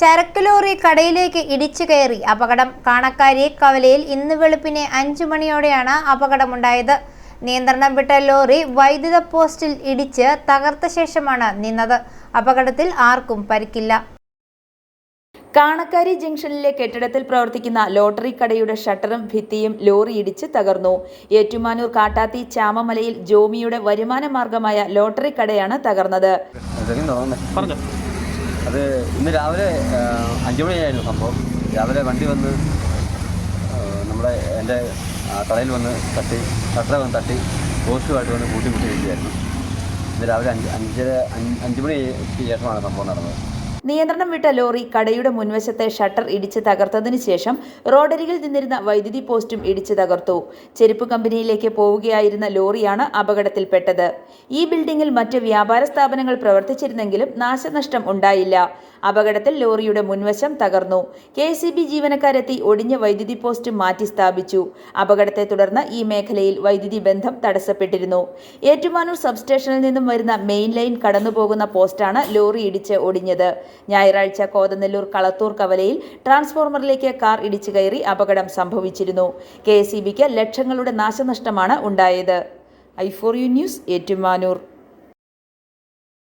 ചരക്ക് ലോറി കടയിലേക്ക് ഇടിച്ചു കയറി. അപകടം കാണക്കാരി കവലയിൽ ഇന്ന് വെളുപ്പിനെ അഞ്ചു മണിയോടെയാണ് അപകടമുണ്ടായത്. നിയന്ത്രണം വിട്ട ലോറി വൈദ്യുത പോസ്റ്റിൽ ഇടിച്ച് തകർത്ത ശേഷമാണ് നിന്നത്. അപകടത്തിൽ ആർക്കും പരിക്കില്ല. കാണക്കാരി ജംഗ്ഷനിലെ കെട്ടിടത്തിൽ പ്രവർത്തിക്കുന്ന ലോട്ടറി കടയുടെ ഷട്ടറും ഭിത്തിയും ലോറി ഇടിച്ച് തകർന്നു. ഏറ്റുമാനൂർ കാട്ടാത്തി ചാമമലയിൽ ജോമിയുടെ വരുമാന മാർഗമായ ലോട്ടറി കടയാണ് തകർന്നത്. അത് ഇന്ന് രാവിലെ അഞ്ച് മണിയായിരുന്നു സംഭവം. രാവിലെ വണ്ടി വന്ന് നമ്മുടെ എന്റെ കടയിൽ വന്ന് തട്ടി ഷട്ടറ വന്ന് തട്ടി പോസ്റ്റുമായിട്ട് വന്ന് കൂട്ടി മുട്ടി ഇരിക്കുകയായിരുന്നു ഇന്ന് രാവിലെ അഞ്ച് അഞ്ചര അഞ്ച് അഞ്ചുമണിക്ക് ശേഷമാണ് സംഭവം നടന്നത്. നിയന്ത്രണം വിട്ട ലോറി കടയുടെ മുൻവശത്തെ ഷട്ടർ ഇടിച്ച് തകർത്തതിനു ശേഷം റോഡരികിൽ നിന്നിരുന്ന വൈദ്യുതി പോസ്റ്റും ഇടിച്ച് തകർത്തു. ചെരുപ്പ് കമ്പനിയിലേക്ക് പോവുകയായിരുന്ന ലോറിയാണ് അപകടത്തിൽപ്പെട്ടത്. ഈ ബിൽഡിംഗിൽ മറ്റ് വ്യാപാര സ്ഥാപനങ്ങൾ പ്രവർത്തിച്ചിരുന്നെങ്കിലും നാശനഷ്ടം ഉണ്ടായില്ല. അപകടത്തിൽ ലോറിയുടെ മുൻവശം തകർന്നു. കെ ജീവനക്കാരെത്തി ഒടിഞ്ഞ വൈദ്യുതി പോസ്റ്റ് മാറ്റി സ്ഥാപിച്ചു. അപകടത്തെ തുടർന്ന് ഈ മേഖലയിൽ വൈദ്യുതി ബന്ധം തടസ്സപ്പെട്ടിരുന്നു. ഏറ്റുമാനൂർ സബ്സ്റ്റേഷനിൽ നിന്നും വരുന്ന മെയിൻ ലൈൻ കടന്നുപോകുന്ന പോസ്റ്റാണ് ലോറി ഇടിച്ച് ഒടിഞ്ഞത്. ഞായറാഴ്ച കോതനെല്ലൂർ കളത്തൂർ കവലയിൽ ട്രാൻസ്ഫോർമറിലേക്ക് കാർ ഇടിച്ചു കയറി അപകടം സംഭവിച്ചിരുന്നു. കെ ലക്ഷങ്ങളുടെ നാശനഷ്ടമാണ് ഉണ്ടായത്. I for you news Ettumanoor.